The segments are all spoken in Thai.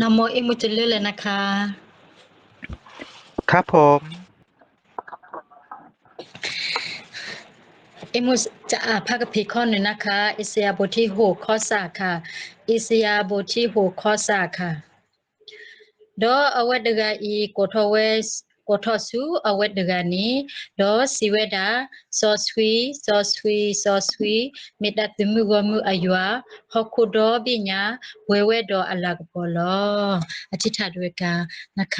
นะโมเอมุจะเลือกเลยนะคะ ครับผมเอมุจะอ่านพระคัมภีร์ข้อหนึ่งนะคะ อิสยาห์บทที่หกข้อสามค่ะ อิสยาห์บทที่หกข้อสามค่ะดออเวดกาอีโกทเวส ကိုထော့ဆူအဝက်တကန်နီဒေါ်စီဝဲတာစောဆွီစောဆွီစောဆွီမေတ္တသမှုကမှုအယွာဟခုဒေါ်ပညာဝဲဝဲတော်အလကပေါ်လောအချစ်ထတွေကနခ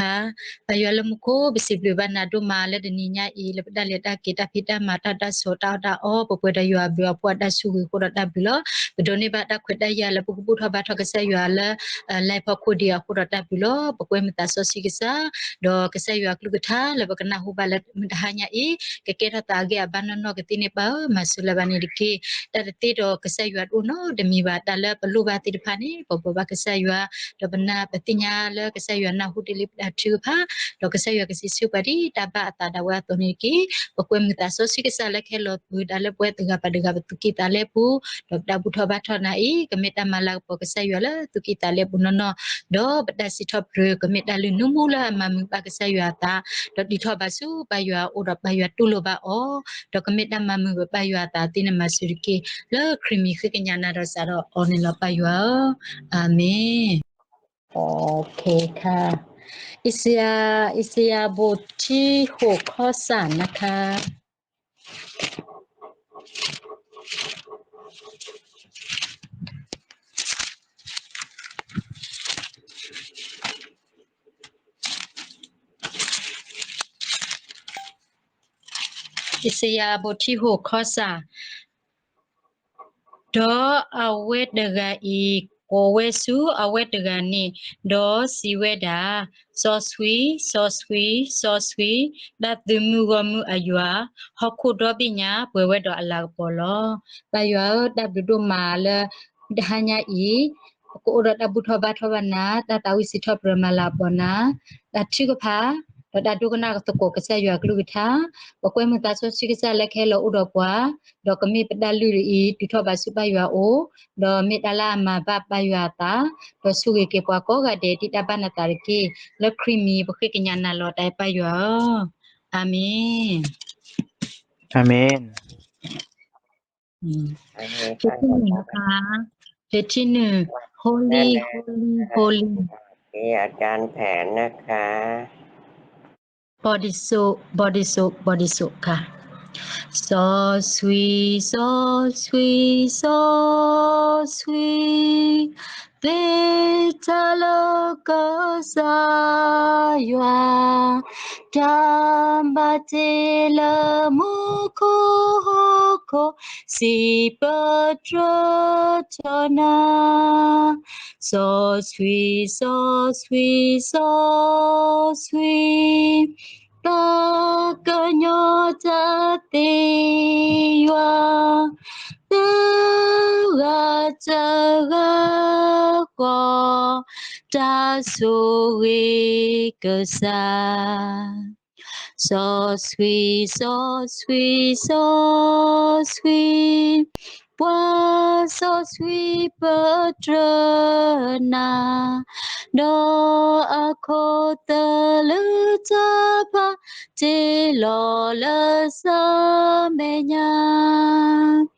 အယွာလမှုကိုပစီပြဘနာတို့မာလက်တနိညာဤလပတလက်တကေတဖိတမာတတစောတာတာအောပပွေတယွာပြောပွတ်တဆူကိုရတဘလပဒိုနေဘတာခွတ်တရလပုပုထဘထကဆယွာလလိုက်ဖခုဒီအခုရတဘလပကွေမတဆောစီကဆာဒေါ်ကဆယွာကလူ tha le bakna hu balat mdhanya i ke ke ra ta ge aban no ke tine pa masula bani dikhi ta te do ke sa yu no de mi ba ta le pelu ba ti pha ni po ba ke sa yu do bana patinya le ke sa yu na hu dilip da thu pha do ke sa yu ke si su pa di ta ba ta da wa to ni ki po kwem ta so si ke sa le ke lo bu da le pwe tu ga pa de ga tu ki ta le pu do da bu tho ba tho na i ke me ta ma la po ke sa yu le tu ki ta le bu no no do ba da si thop ru ke me da lu nu mu la ma mi ba ke sa yu ta ดอกดีทอดบาสูบายาอุดบายัาตุลบาอ๋อดอกเม็ดดำมามือบายาตาตินมาสุริกีเลิกครีมีคือกัญญาณาราสารออนลบายาอาเมนโอเคค่ะอิสยาอิสยาบทที่หกข้อสามนะคะ อิสยาบทที่หกข้อสามดออาเวดเดกาอีโกเวสูอาเวดเดกานีดอสีเวดาซอสวีซอสวีซอสวีดัดดมูกมูอายัวฮอกคุดอบิญาเปเวดออลาปอลอปายัวดับดุมาเลดหญาอี ko ora da butho ba tho ba na ta ta wi si tho prama la po na da thi ko pha da da du kana ko ko ka sa ywa klu tha ba kwe mu ta so si ka sa le khe lo u do kwa do ka mi pa da lu ri i ti tho ba su ba ywa o do mi da la ma ba ba ywa ta do su ge ke kwa ko ga de ti ta ba na ta ri ki le creamy ba khe ka nya na lo dai pa ywa amen อาเมนอืมอันนี้เพจที่หนึ่งนะคะเพจที่หนึ่ง holy holy holy ที่อาจารย์แผนนะคะ body soap, body soap, body soap ka. So sweet, so sweet, so sweet, little loco so you are. Jambati la. Patrotona So sweet, so sweet, so sweet Takanyota tewa Tuga taga kwa Ta suwi kesa So sweet, so sweet, so sweet was so sweet patrona do akota lutapa te lo la samenya Serapado keru tolo bakasaywa yua la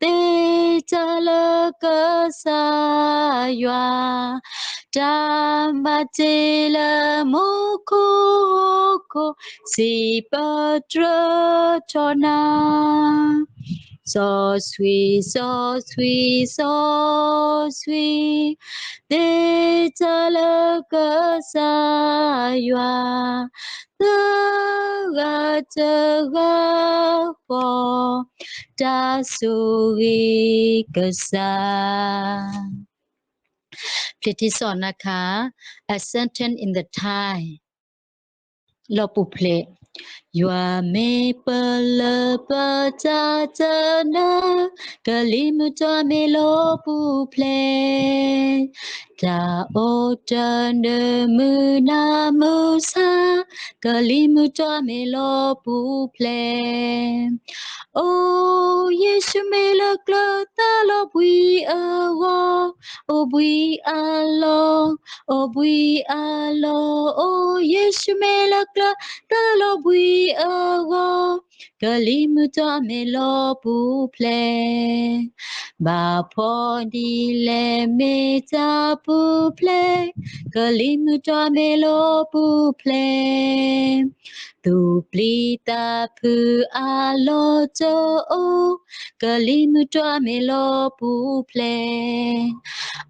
Techala kasaywa Dambatila mukoko Sipatra chona So sweet, so sweet, so sweet. De talaka saywa. Taga taga po. Da suwi kasa. เพลงที่สองนะคะ a sentence in the Thai เราปูเพล You Yoame le patatana, I am lo pouple. Dao chan de mu na mu sa Cờ li mu cho mê lo bu ple O Yesu mê lo clo ta lo bui a wo O bui a lo O bui a lo O Yesu mê lo clo ta lo bui a wo que l'immutant l'eau pour plaire. Ba podi le meta pour plaire, que l'immutant l'eau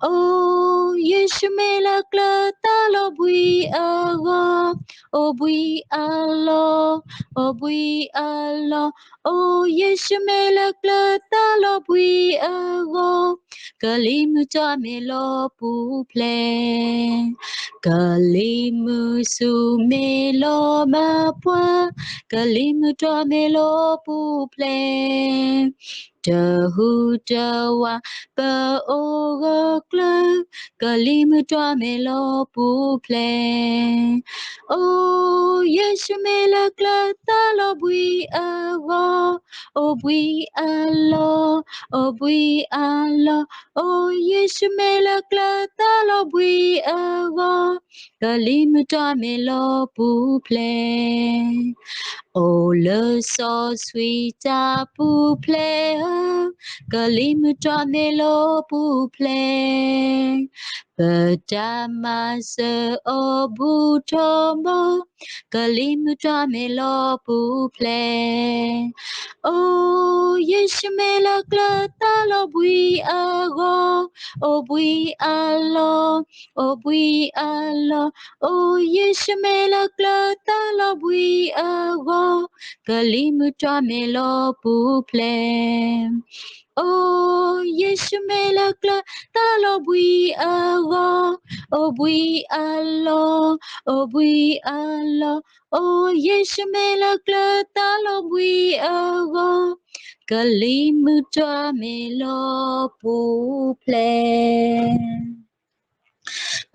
Oh, Yeshua me la clota obui alo obui alo o yesu melek le talo bui ago kalimu cho me lo pu ple kalimu su me lo ma pua kalimu cho me lo pu ple Jehudawa Beoracle Galim Dramelo Pouple O Yeshmela Glatalo Bui Awa O Bui Alo O Bui Alo. O Yeshmela Glatalo Bui Awa ကလေးမတော်မေလောပူဖလေအိုလဆော Padamasa obutomo kalimutame plain. O yeshmela klata lobui ago, obui alo, obui alo. O yeshmela klata lobui ago, kalimutame plain. Oh, Yeshu melakla talo bui ago, oh bui allo, oh bui allo. Oh, Yeshu melakla talo bui ago, calme-toi, mais l'eau.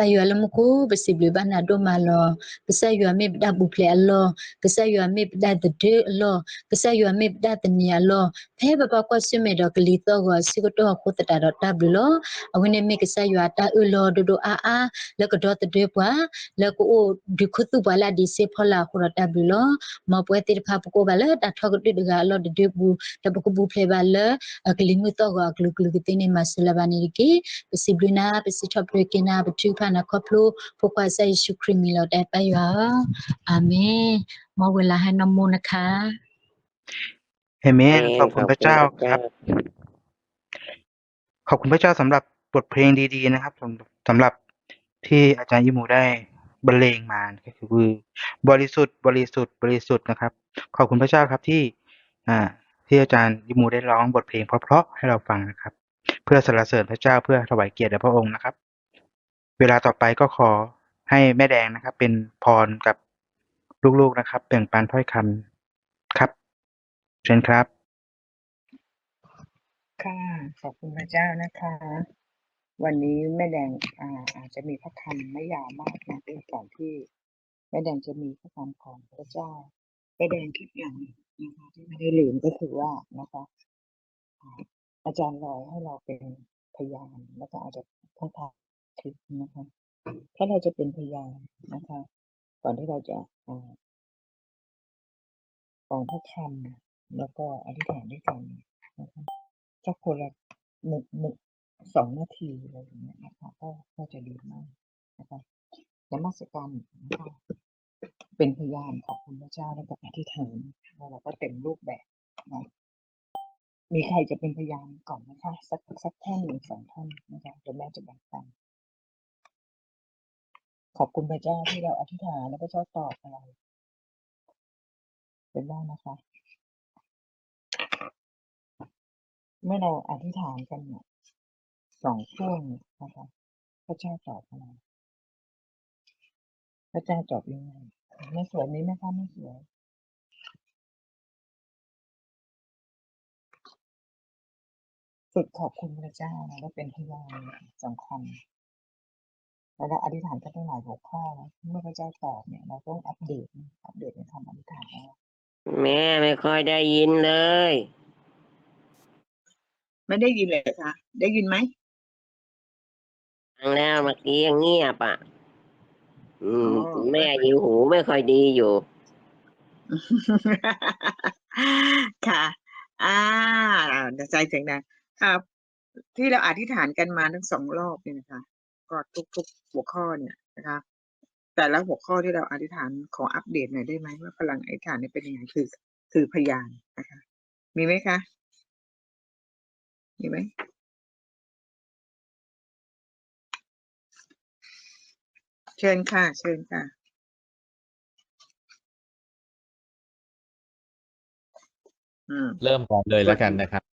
ပယွာလမကိုပစီဘလဘနာဒိုမာလောပစယွာမေပဒဘူဖလေအလောပစယွာမေပဒတဒေအလောပစယွာမေပဒတနီအလောဖဲဘဘကွဆွမေတော့ကလီတော့ကစီကတော့ခုတတာတော့တဘလောအဝိနေမေကစယွာတာအလောဒိုဒိုအာအာလကတော့တဒေပွာလကိုဒီခုတုပါလာဒီစေဖလာခုရတဘလောမပွဲတိဖပကိုပါလာတထောက်တိဒကအလောဒဒေဘူးတပကဘူးဖလေပါလကလီမီတော့ကဂလူဂလူတိနေမဆလဘာနီကေပစီဘလနာပစီထပ်ရကေနာဘတူဖာနာခပလိုဖခွာဆယေရှုခရစ်မီလောတဲ့ပယအာမင်မဝလာဟနမုနခာ เอเมนขอบคุณพระเจ้าครับ ขอบคุณพระเจ้าสำหรับบทเพลงดีๆนะครับสำสำหรับที่อาจารย์ยิมูได้บรรเลงมาก็คือบริสุทธิ์บริสุทธิ์บริสุทธิ์นะครับ ขอบคุณพระเจ้าครับที่ อ่า ที่อาจารย์ยิมูได้ร้องบทเพลงเพราะๆให้เราฟังนะครับ เพื่อสรรเสริญพระเจ้าเพื่อถวายเกียรติแด่พระองค์นะครับ เวลาต่อไปก็ขอให้แม่แดงนะครับ เป็นพรกับลูกๆนะครับแบ่งปันถ้อยคำครับ เชิญครับ ค่ะ ขอบคุณพระเจ้านะคะ วันนี้แม่แดงอาอาจจะมีพระคำไม่ยาวมากนะเป็นก่อนที่ แม่แดงจะมีพระคำของพระเจ้าแม่แดงคิดอย่างหนึ่งนะคะที่ไม่ได้ลืมก็คือว่านะคะอาจารย์ลอยให้เราเป็นพยานแล้วก็อาจจะท่านทา ยคลิปนะคะถ้าเราจะเป็นพยานนะคะ ก่อนที่เราจะอ่าฟังพระคำแล้วก็อธิษฐานด้วยกันนะคะสักคนละหนึ่งหนึ่งสองนาทีอะไรอย่างเงี้ยนะคะก็ก็จะดีมากนะคะนมัสการนะคะเป็นพยานขอบคุณพระเจ้าแล้วก็อธิษฐานแล้วเราก็เต็มรูปแบบนะมีใครจะเป็นพยานก่อนนะคะ สักสักท่านหนึ่งสองท่านนะคะเดี๋ยวแม่จะแบ่งปัน ขอบคุณพระเจ้าที่เราอธิษฐานแล้วพระเจ้าตอบอะไรเป็นได้นะคะ เมื่อเราอธิษฐานกันเนี่ยสองช่วงนะคะพระเจ้าตอบอะไรพระเจ้าตอบยังไงไม่สวยนี้ไหมคะไม่สวยฝึกขอบคุณพระเจ้านล้วเป็นพยานสำคัญ เราอธิษฐานกันตั้งหลายหัวข้อแล้วเมื่อพระเจ้าตอบเนี่ยเราต้องอัปเดตนะอัปเดตในคำอธิษฐานของเราแม่ไม่ค่อยได้ยินเลย ไม่ได้ยินเลยคะได้ยินไหมฟังแล้วเมื่อกี้ยังเงียบอะ อืมอ๋อแม่ยิวหูไม่ค่อยดีอยู่ ค่ะ อ่าอ่าใจเสียงดังครับที่เราอธิษฐานกันมาทั้งสองรอบเนี่ยนะคะ ก็ทุกๆ หัวข้อเนี่ยนะคะแต่ละหัวข้อที่เราอธิษฐานขออัปเดตหน่อยได้ไหมว่าพลังอธิษฐานเนี่ยเป็นยังไงคือ คือพยานนะคะ มีไหมคะมีไหมเชิญค่ะ เชิญค่ะอืมเริ่มก่อนเลยแล้วกันนะครับ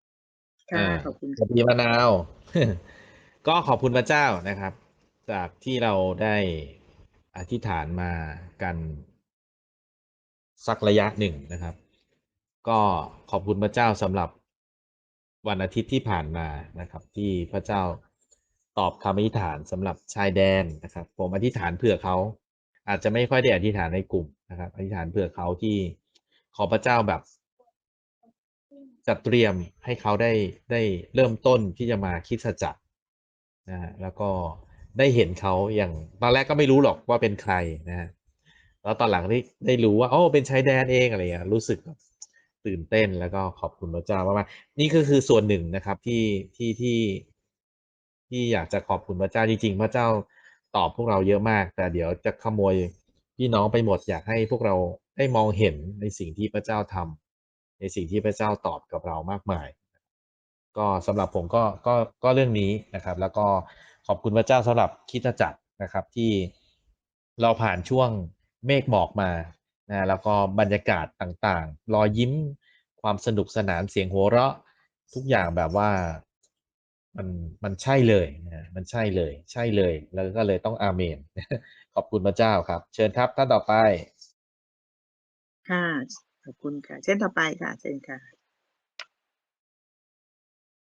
ค่ะอ่าขอบคุณสวัสดีมะนาว ก็ขอบคุณพระเจ้านะครับ จากที่เราได้อธิษฐานมากัน สักระยะหนึ่งนะครับ ก็ขอบคุณพระเจ้าสำหรับวันอาทิตย์ที่ผ่านมานะครับ ที่พระเจ้าตอบคำอธิษฐานสำหรับชายแดนนะครับ ผมอธิษฐานเผื่อเขา อาจจะไม่ค่อยได้อธิษฐานในกลุ่มนะครับอธิษฐานเผื่อเขาที่ขอพระเจ้าแบบจัดเตรียมให้เขาได้ได้เริ่มต้นที่จะมาคิดสัจักรนะฮะแล้วก็ ได้เห็นเขาอย่างตอนแรกก็ไม่รู้หรอกว่าเป็นใครนะฮะแล้วตอนหลังได้ได้รู้ว่าโอ้เป็นชายแดนเองอะไรเงี้ยรู้สึกตื่นเต้นแล้วก็ขอบคุณพระเจ้ามากๆนี่ก็คือส่วนหนึ่งนะครับที่ที่ที่ที่อยากจะขอบคุณพระเจ้าจริงๆพระเจ้าตอบพวกเราเยอะมาก แต่เดี๋ยวจะขโมยพี่น้องไปหมดอยากให้พวกเราได้มองเห็นในสิ่งที่พระเจ้าทำในสิ่งที่พระเจ้าตอบกับเรามากมาย ก็สำหรับผมก็ก็ก็เรื่องนี้นะครับ แล้วก็ ขอบคุณพระเจ้าสำหรับคริดจักรนะครับที่เราผ่านช่วงเมฆหมอกมานะแล้วก็บรรยากาศต่างๆ รอยยิ้มความสนุกสนานเสียงหัวเราะ ทุกอย่างแบบว่ามันมันใช่เลยนะมันใช่เลย ใช่เลย แล้วก็เลยต้องอาเมน ขอบคุณพระเจ้าครับ เชิญครับท่านต่อไป ค่ะ ขอบคุณค่ะ เช่นต่อไปค่ะ เชิญค่ะ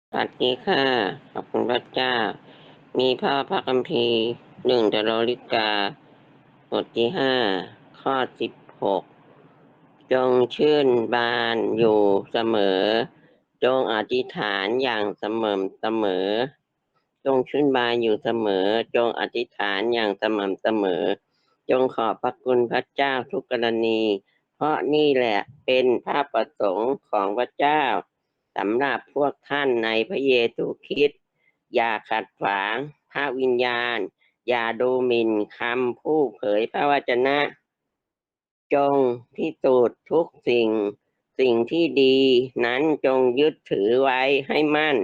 สวัสดีค่ะ ขอบคุณพระเจ้า มีพระพระคัมภีร์หนึ่งเดโลลิกาบทที่ห้าข้อสิบหกจงชื่นบานอยู่เสมอ จงอธิษฐานอย่างเสมอเสมอ จงชื่นบานอยู่เสมอ จงอธิษฐานอย่างสม่ำเสมอ จงขอบพระคุณพระเจ้าทุกกรณี เพราะนี่แหละเป็นพระประสงค์ของพระเจ้าสำหรับพวกท่านในพระเยซูคริสต์ อย่าขัดขวางพระวิญญาณ อย่าดูหมิ่นคำผู้เผยพระวจนะ จงพิสูจน์ทุกสิ่ง สิ่งที่ดีนั้นจงยึดถือไว้ให้มั่น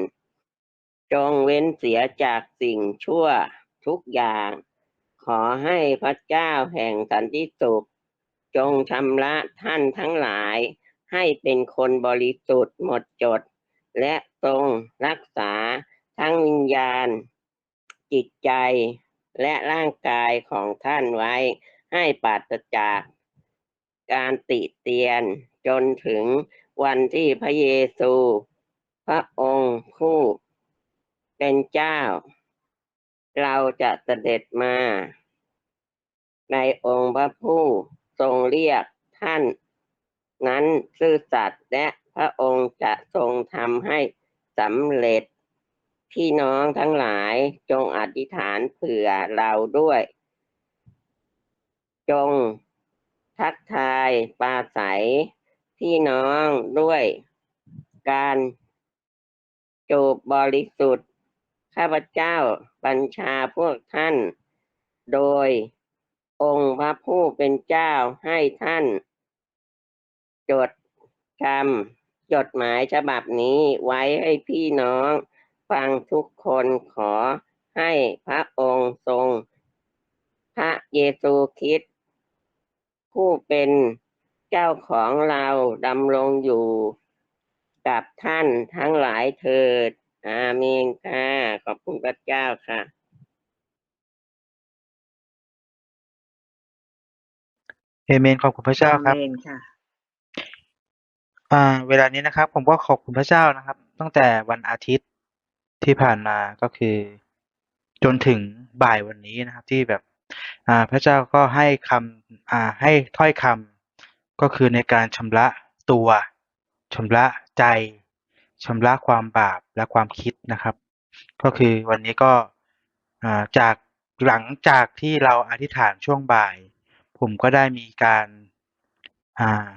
จงเว้นเสียจากสิ่งชั่วทุกอย่าง ขอให้พระเจ้าแห่งสันติสุข จงชำระท่านทั้งหลาย ให้เป็นคนบริสุทธิ์หมดจด และทรงรักษา ทั้งวิญญาณ จิตใจและร่างกายของท่านไว้ให้ปราศจากการติเตียนจนถึงวันที่พระเยซู พระองค์ผู้เป็นเจ้า เราจะเสด็จมา ในองค์พระผู้ทรงเรียกท่าน นั้นซื่อสัตย์และพระองค์จะทรงทำให้สำเร็จ พี่น้องทั้งหลายจงอธิษฐานเผื่อเราด้วย จงทักทายปาศัยพี่น้องด้วยการจูบบริสุทธิ์ ข้าพเจ้าบัญชาพวกท่าน โดยองค์พระผู้เป็นเจ้าให้ท่าน จดจำจดหมายฉบับนี้ไว้ให้พี่น้อง ฟังทุกคนขอให้พระองค์ทรง พระเยซูคริสต์ผู้เป็นเจ้าของเราดำรงอยู่ กับท่านทั้งหลายเถิด อาเมนค่ะ ขอบคุณพระเจ้าค่ะ เอเมนขอบคุณพระเจ้าครับอมนค่ะ อ่า เวลานี้นะครับ ผมก็ขอบคุณพระเจ้านะครับ ตั้งแต่วันอาทิตย์ ที่ผ่านมาก็คือ จนถึงบ่ายวันนี้นะครับ ที่แบบอ่าพระเจ้าก็ให้คำอ่าให้ถ้อยคำก็คือในการชำระตัวชำระใจชำระความบาปและความคิดนะครับ ก็คือวันนี้ก็อ่าจากหลังจากที่เราอธิษฐานช่วงบ่าย ผมก็ได้มีการอ่า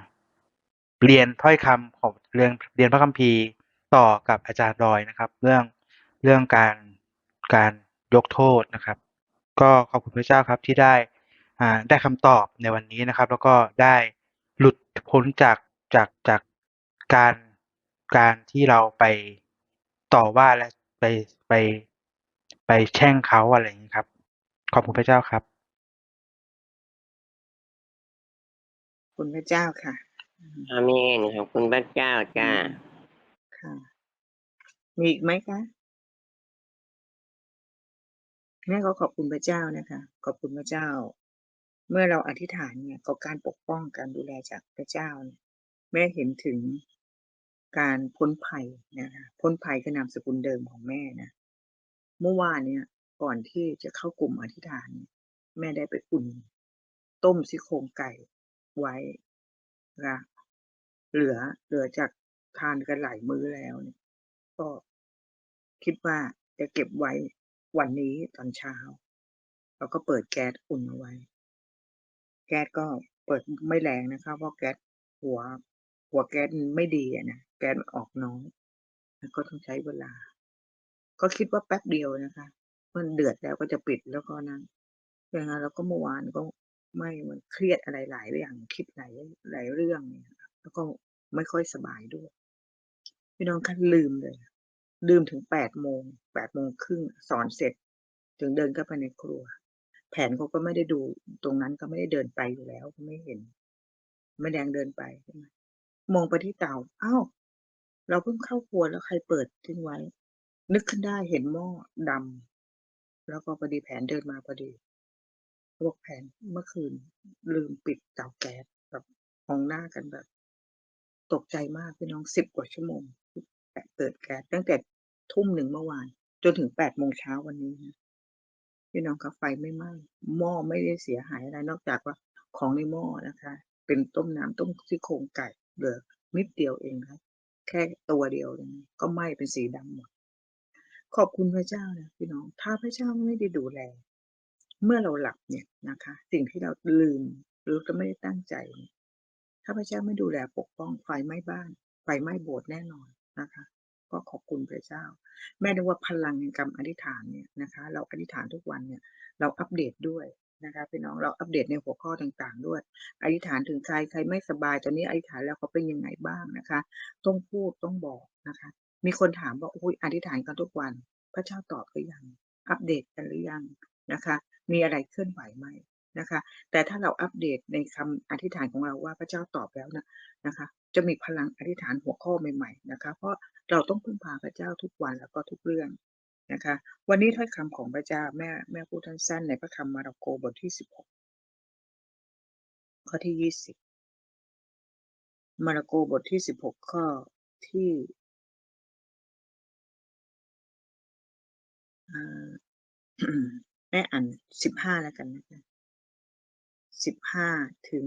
เรียนถ้อยคำของเรียนเรียนพระคัมภีร์ต่อกับอาจารย์รอยนะครับ เรื่อง เรื่องการการยกโทษนะครับ ก็ขอบคุณพระเจ้าครับที่ได้อ่าได้คำตอบในวันนี้นะครับ แล้วก็ได้หลุดพ้นจากจากจากการการที่เราไปต่อว่าและไปไปไปแช่งเขาอะไรอย่างนี้ครับ ขอบคุณพระเจ้าครับ คุณพระเจ้าค่ะอาเมนขอบคุณพระเจ้าจ้าค่ะมีอีกไหมคะ แม่ก็ขอบคุณพระเจ้านะคะ ขอบคุณพระเจ้า เมื่อเราอธิษฐานเนี่ยกับการปกป้องการดูแลจากพระเจ้าเนี่ยแม่เห็นถึงการพ้นภัยนะคะพ้นภัยคือนามสกุลเดิมของแม่นะเมื่อวานเนี่ยก่อนที่จะเข้ากลุ่มอธิษฐาน แม่ได้ไปอุ่น ต้มซี่โครงไก่ไว้นะเหลือเหลือจากทานกันหลายมื้อแล้วเนี่ยก็คิดว่าจะเก็บไว้ วันนี้ตอนเช้าแล้วก็เปิดแก๊สอุ่นเอาไว้ แก๊สก็เปิดไม่แรงนะคะเพราะแก๊สหัว หัวแก๊สไม่ดีอะนะแก๊สออกน้อยแล้วก็ต้องใช้เวลา ก็คิดว่าแป๊บเดียวนะคะ มันเดือดแล้วก็จะปิดแล้วก็นั่นอย่างนั้นแล้วก็เมื่อวานก็ไม่มันเครียดอะไรหลายอย่างคิดหลายหลายเรื่องเนี่ยแล้วก็ไม่ค่อยสบายด้วยพี่น้องคะลืมเลย ลืมถึงแปดโมงแปดโมงครึ่งสอนเสร็จ ถึงเดินเข้าไปในครัว แผนเขาก็ไม่ได้ดูตรงนั้นก็ไม่ได้เดินไปอยู่แล้วก็ไม่เห็นไม่แดงเดินไปใช่ไหมมองไปที่เตาอ้าวเราเพิ่งเข้าครัวแล้วใครเปิดทิ้งไว้ นึกขึ้นได้เห็นหม้อดำแล้วก็พอดีแผนเดินมาพอดีบอกแผนเมื่อคืน ลืมปิดเตาแก๊สแบบมองหน้ากันแบบ ตกใจมากพี่น้องสิบกว่าชั่วโมง เปิดแก๊สตั้งแต่ทุ่มหนึ่งเมื่อวาน จนถึงแปดโมงเช้าวันนี้นะพี่น้องคะไฟไม่ไหม้หม้อไม่ได้เสียหายอะไรนอกจากว่าของในหม้อนะคะ เป็นต้มน้ำต้มซี่โครงไก่เหลือนิดเดียวเองครับแค่ตัวเดียวเองก็ไหม้เป็นสีดำหมด ขอบคุณพระเจ้านะพี่น้อง ถ้าพระเจ้าไม่ได้ดูแล เมื่อเราหลับเนี่ยนะคะ สิ่งที่เราลืมหรือก็ไม่ได้ตั้งใจ ถ้าพระเจ้าไม่ดูแลปกป้องไฟไหม้บ้าน ไฟไหม้โบสถ์แน่นอน นะคะ ก็ขอบคุณพระเจ้า แม่นึกว่าพลังแห่งกรรมอธิษฐานเนี่ยนะคะ เราอธิษฐานทุกวันเนี่ย เราอัปเดตด้วยนะคะพี่น้องเราอัปเดตในหัวข้อต่างๆ ด้วย อธิษฐานถึงใครใครไม่สบายตอนนี้อธิษฐานแล้วเขาเป็นยังไงบ้างนะคะ ต้องพูดต้องบอกนะคะ มีคนถามว่าอุ้ยอธิษฐานกันทุกวัน พระเจ้าตอบหรือยัง อัปเดตกันหรือยังนะคะ มีอะไรเคลื่อนไหวไหมนะคะ แต่ถ้าเราอัปเดตในคำอธิษฐานของเราว่าพระเจ้าตอบแล้วนะนะคะ จะมีพลังอธิษฐานหัวข้อใหม่ๆนะคะเพราะเราต้องพึ่งพาพระเจ้าทุกวันแล้วก็ทุกเรื่องนะคะวันนี้ถ้อยคำของพระเจ้าแม่แม่พูดสั้นๆในพระคำมาระโกบทที่สิบหกข้อที่ยี่สิบมาระโกบทที่สิบหกข้อที่แม่อ่านสิบห้าแล้วกันนะคะสิบห้าถึง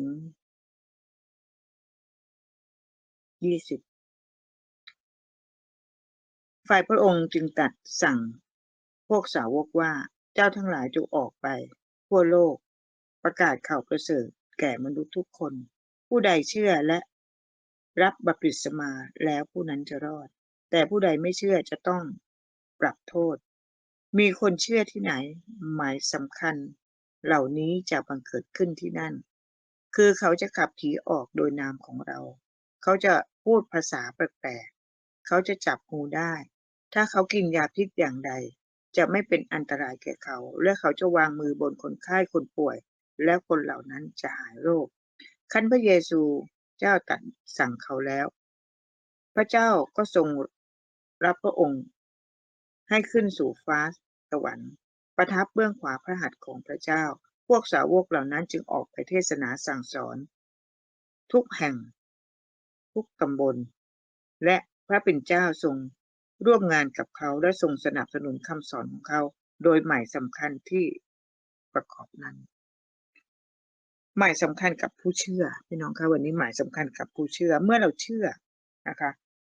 ยี่สิบฝ่ายพระองค์จึงตัดสั่งพวกสาวกว่าเจ้าทั้งหลายจงออกไป ทั่วโลก ประกาศข่าวประเสริฐแก่มนุษย์ทุกคน ผู้ใดเชื่อและรับบัพติศมาแล้วผู้นั้นจะรอด แต่ผู้ใดไม่เชื่อจะต้องปรับโทษ มีคนเชื่อที่ไหน หมายสำคัญ เหล่านี้จะบังเกิดขึ้นที่นั่น คือเขาจะขับผีออกโดยนามของเรา เขาจะ พูดภาษาแปลกๆเขาจะจับงูได้ ถ้าเขากินยาพิษอย่างใด จะไม่เป็นอันตรายแก่เขา และเขาจะวางมือบนคนไข้คนป่วย แล้วคนเหล่านั้นจะหายโรคขั้นพระเยซูเจ้าตรัดสั่งเขาแล้ว พระเจ้าก็ทรงรับพระองค์ ให้ขึ้นสู่ฟ้าสวรรค์ ประทับเบื้องขวาพระหัตถ์ของพระเจ้า พวกสาวกเหล่านั้นจึงออกไปเทศนาสั่งสอน ทุกแห่ง ทุกตำบล และพระเป็นเจ้าทรงร่วมงานกับเขาและส่งสนับสนุนคำสอนของเขา โดยหมายสำคัญที่ประกอบนั้น หมายสำคัญกับผู้เชื่อพี่น้องคะวันนี้หมายสำคัญกับผู้เชื่อเมื่อเราเชื่อนะคะ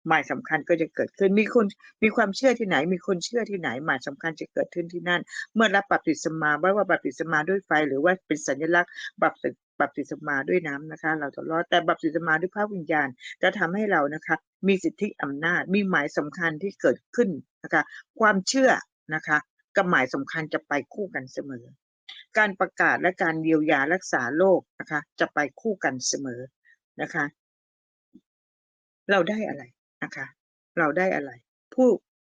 หมายสำคัญก็จะเกิดขึ้นมีคนมีความเชื่อที่ไหน มีคนเชื่อที่ไหน หมายสำคัญจะเกิดขึ้นที่นั่น เมื่อรับบัพติศมาไม่ว่าบัพติศมาด้วยไฟ หรือว่าเป็นสัญลักษณ์บัพติ บัพติศมาด้วยน้ำนะคะ เราจะรอดแต่บัพติศมาด้วยพระวิญญาณจะทำให้เรานะคะ มีสิทธิอำนาจมีหมายสำคัญที่เกิดขึ้นนะคะ ความเชื่อนะคะกับหมายสำคัญจะไปคู่กันเสมอ การประกาศและการเยียวยารักษาโรคนะคะ จะไปคู่กันเสมอนะคะ เราได้อะไรนะคะ เราได้อะไร ผู้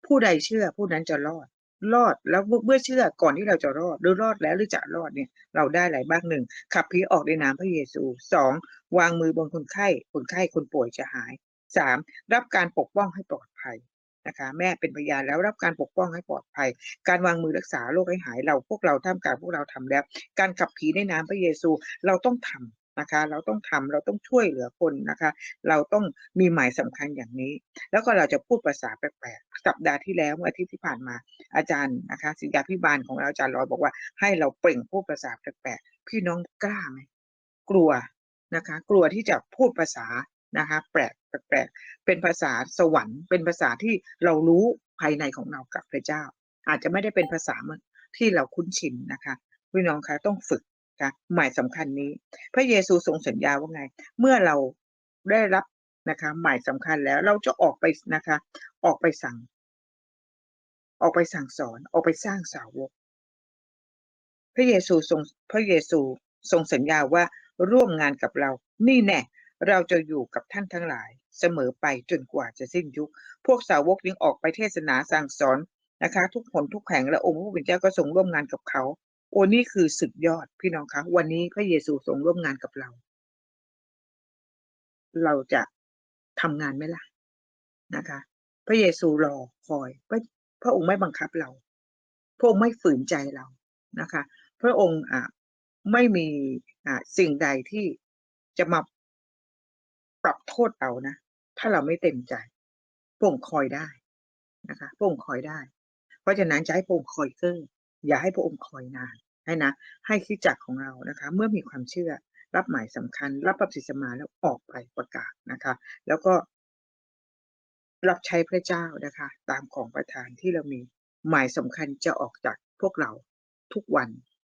ผู้ใดเชื่อผู้นั้นจะรอด รอดแล้วเมื่อเชื่อก่อนที่เราจะรอดหรือรอดแล้วหรือจะรอดเนี่ย เราได้อะไรบ้างหนึ่งขับผีออกในนามพระเยซูสองวางมือบนคนไข้คนไข้คนป่วยจะหายสามรับการปกป้องให้ปลอดภัยนะคะแม่เป็นพยานแล้วรับการปกป้องให้ปลอดภัย การวางมือรักษาโรคให้หายเราพวกเราท่ามกลางพวกเราทำแล้ว การขับผีในนามพระเยซูเราต้องทำ นะคะ เราต้องทำเราต้องช่วยเหลือคนนะคะ เราต้องมีหมายสำคัญอย่างนี้ แล้วก็เราจะพูดภาษาแปลกๆสัปดาห์ที่แล้วเมื่ออาทิตย์ที่ผ่านมาอาจารย์นะคะศิษยาพิบาลของเราอาจารย์ลอยบอกว่า ให้เราเปล่งพูดภาษาแปลกๆพี่น้องกล้าไหมกลัวนะคะ กลัวที่จะพูดภาษานะคะแปลกแปลกๆเป็นภาษาสวรรค์ เป็นภาษาที่เรารู้ภายในของเรากับพระเจ้า อาจจะไม่ได้เป็นภาษาที่เราคุ้นชินนะคะพี่น้องคะต้องฝึก นะหมายสำคัญนี้ พระเยซูทรงสัญญาว่าไง เมื่อเราได้รับนะคะ หมายสำคัญแล้วเราจะออกไปนะคะ ออกไปสั่ง ออกไปสั่งสอน ออกไปสร้างสาวก พระเยซูทรงพระเยซูทรงสัญญาว่าร่วมงานกับเรา นี่แน่เราจะอยู่กับท่านทั้งหลาย เสมอไปจนกว่าจะสิ้นยุค พวกสาวกยังออกไปเทศนาสั่งสอนนะคะ ทุกคนทุกแห่งและองค์พระผู้เป็นเจ้าก็ทรงร่วมงานกับเขา โอ้นี่คือสุดยอดพี่น้องคะวันนี้พระเยซูทรงร่วมงานกับเรา เราจะทำงานไหมล่ะนะคะ พระเยซูรอคอยพระพระองค์ไม่บังคับเรา พระองค์ไม่ฝืนใจเรานะคะ พระองค์อ่าไม่มีอ่าสิ่งใดที่จะมาปรับโทษเรานะ ถ้าเราไม่เต็มใจพระองค์คอยได้นะคะพระองค์คอยได้ เพราะฉะนั้นจะให้พระองค์คอยเกอร์อย่าให้พระองค์คอยนาน ให้นะให้คิดจักของเรานะคะเมื่อมีความเชื่อรับหมายสำคัญ รับบัพติศมาแล้วออกไปประกาศนะคะ แล้วก็ รับใช้พระเจ้านะคะ ตามของประทานที่เรามีหมายสำคัญจะออกจากพวกเราทุกวัน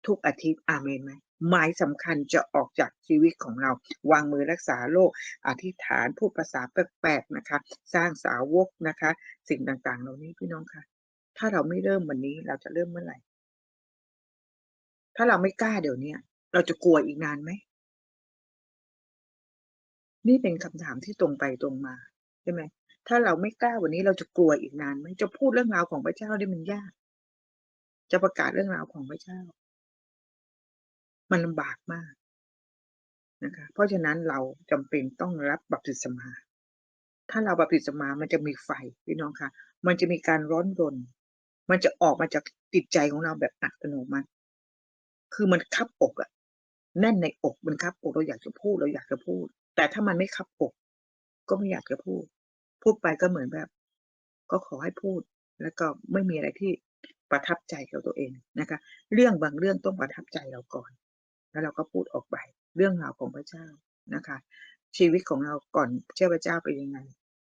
ทุกอาทิตย์อาเมนไหมหมายสำคัญจะออกจากชีวิตของเรา วางมือรักษาโรคอธิษฐานพูดภาษาแปลกๆนะคะ สร้างสาวกนะคะ สิ่งต่างๆ เหล่านี้พี่น้องคะถ้าเราไม่เริ่มวันนี้เราจะเริ่มเมื่อไหร่ ถ้าเราไม่กล้าเดี๋ยวนี้เราจะกลัวอีกนานไหม นี่เป็นคำถามที่ตรงไปตรงมาใช่ไหม ถ้าเราไม่กล้าวันนี้เราจะกลัวอีกนานไหม จะพูดเรื่องราวของพระเจ้าได้มันยาก จะประกาศเรื่องราวของพระเจ้า มันลำบากมากนะคะ เพราะฉะนั้นเราจำเป็นต้องรับบัพติศมา ถ้าเราบัพติศมา มันจะมีไฟพี่น้องคะมันจะมีการร้อนรน มันจะออกมาจากจิตใจของเราแบบอัตโนมัติ คือมันคับอกอะแน่นในอกมันคับอกเราอยากจะพูดเราอยากจะพูด แต่ถ้ามันไม่คับอก ก็ไม่อยากจะพูด พูดไปก็เหมือนแบบ ก็ขอให้พูด แล้วก็ไม่มีอะไรที่ประทับใจกับตัวเองนะคะ เรื่องบางเรื่องต้องประทับใจเราก่อน แล้วเราก็พูดออกไป เรื่องราวของพระเจ้านะคะ ชีวิตของเราก่อนเชื่อพระเจ้าเป็นยังไง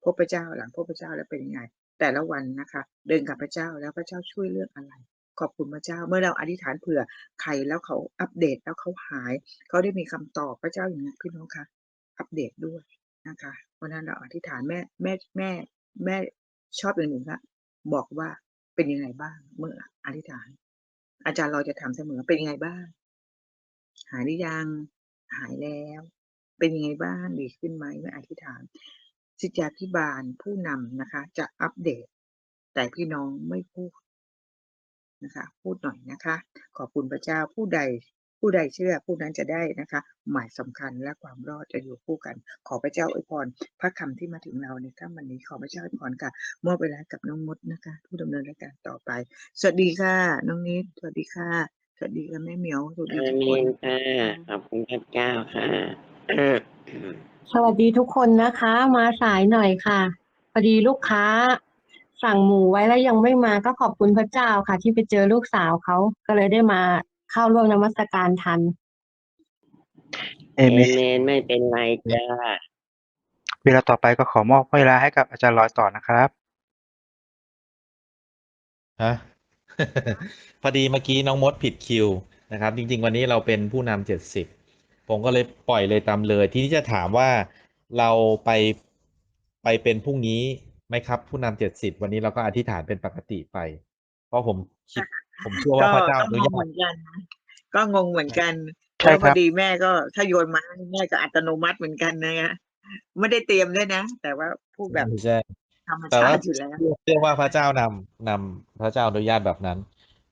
พบพระเจ้าหลังพบพระเจ้าแล้วเป็นยังไง แต่ละวันนะคะ เดินกับพระเจ้าแล้วพระเจ้าช่วยเรื่องอะไร ขอบคุณพระเจ้า เมื่อเราอธิษฐานเผื่อใครแล้วเขาอัปเดตแล้วเขาหาย เขาได้มีคำตอบพระเจ้าอย่างนี้พี่น้องคะอัปเดตด้วยนะคะเพราะนั้นเราอธิษฐานแม่แม่แม่แม่ชอบอย่างหนึ่งละบอกว่าเป็นยังไงบ้าง เมื่ออธิษฐาน อาจารย์เราจะถามเสมอเป็นยังไงบ้าง หายหรือยังหายแล้ว เป็นยังไงบ้างดีขึ้นไหมเมื่ออธิษฐานสิทธาพิบาลผู้นำนะคะ จะอัปเดต แต่พี่น้องไม่พูด นะคะ พูดหน่อยนะคะ ขอบคุณพระเจ้าผู้ใดผู้ใดเชื่อผู้นั้นจะได้นะคะ หมายสำคัญและความรอดจะอยู่คู่กัน ขอพระเจ้าอวยพรพระคำที่มาถึงเราในค่ำวันนี้ขอพระเจ้าอวยพรค่ะมอบเวลากับน้องมดนะคะ ผู้ดำเนินรายการต่อไป สวัสดีค่ะ น้องนิดสวัสดีค่ะสวัสดีค่ะแม่เหมียวสวัสดีอาทุกเมคนนค่ะขอบคุณพระเจ้าค่ะสวัสดีทุกคนนะคะ มาสายหน่อยค่ะพอดีลูกค้า สั่งหมูไว้แล้วยังไม่มาก็ขอบคุณพระเจ้าค่ะ ที่ไปเจอลูกสาวเขาก็เลยได้มาเข้าร่วมนมัสการทันเอเอเมนเมนไม่เป็นไรจ้าเวลาต่อไปก็ขอมอบเวลาให้กับอาจารย์ลอยต่อนะครับฮะพอดีเมื่อกี้น้องมดผิดคิวนะครับ จริง ๆ วันนี้เราเป็นผู้นำเจ็ดสิบผมก็เลยปล่อยเลยตามเลย ทีนี้จะถามว่าเราไปไปเป็นพรุ่งนี้ ไหมครับ ผู้นำเจ็ดสิบวันนี้เราก็อธิษฐานเป็นปกติไป เพราะผมคิดผมเชื่อว่าพระเจ้าอก็นุงญางเหตมือนกันนะก็งงเหมือนกันใช่แล้วคพรัอบดีแม่ก็ถ้าโยนมาให้แม่ก็อัตโนมัติเหมือนกันนะฮะไม่ได้เตรียมด้วยนะ แต่ว่าพูดแบบใช่ ธรรมแต่ชาว่าติอยู่แล้วเชื่อเชื่อว่าพระเจ้านำนำพระเจ้าอนุญาตแบบนั้น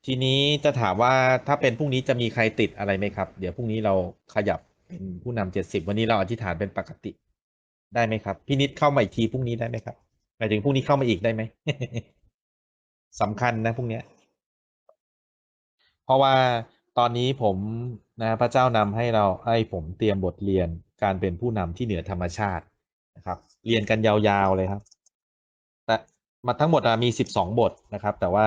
ทีนี้จะถามว่าถ้าเป็นพรุ่งนี้จะมีใครติดอะไรไหมครับ เดี๋ยวพรุ่งนี้เราขยับเป็นผู้นำเจ็ดสิบวันนี้เราอธิษฐานเป็นปกติ ได้ไหมครับพี่นิดเข้ามาอีกทีพรุ่งนี้ได้ไหมครับ หมายถึงพรุ่งนี้เข้ามาอีกได้ไหมสำคัญนะพรุ่งเนี้ย เพราะว่าตอนนี้ผมนะพระเจ้านำให้เราให้ผมเตรียมบทเรียนการเป็นผู้นำที่เหนือธรรมชาตินะครับ เรียนกันยาวๆเลยครับ แต่มาทั้งหมดมีสิบสองบทนะครับ แต่ว่า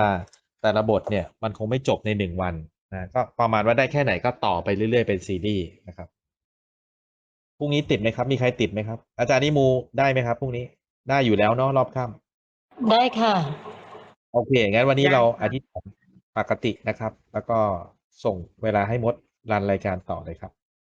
แต่ละบทเนี่ยมันคงไม่จบในหนึ่งวันนะก็ประมาณว่าได้แค่ไหนก็ต่อไปเรื่อยๆเป็นซีรีส์นะครับพรุ่งนี้ติดไหมครับ มีใครติดไหมครับ อาจารย์นิมูได้ไหมครับพรุ่งนี้ ได้อยู่แล้วเนาะรอบค่ำได้ค่ะ โอเคงั้นวันนี้ได้เราค่ะอธิษฐานปกตินะครับ แล้วก็ส่งเวลาให้มดรันรายการต่อเลยครับ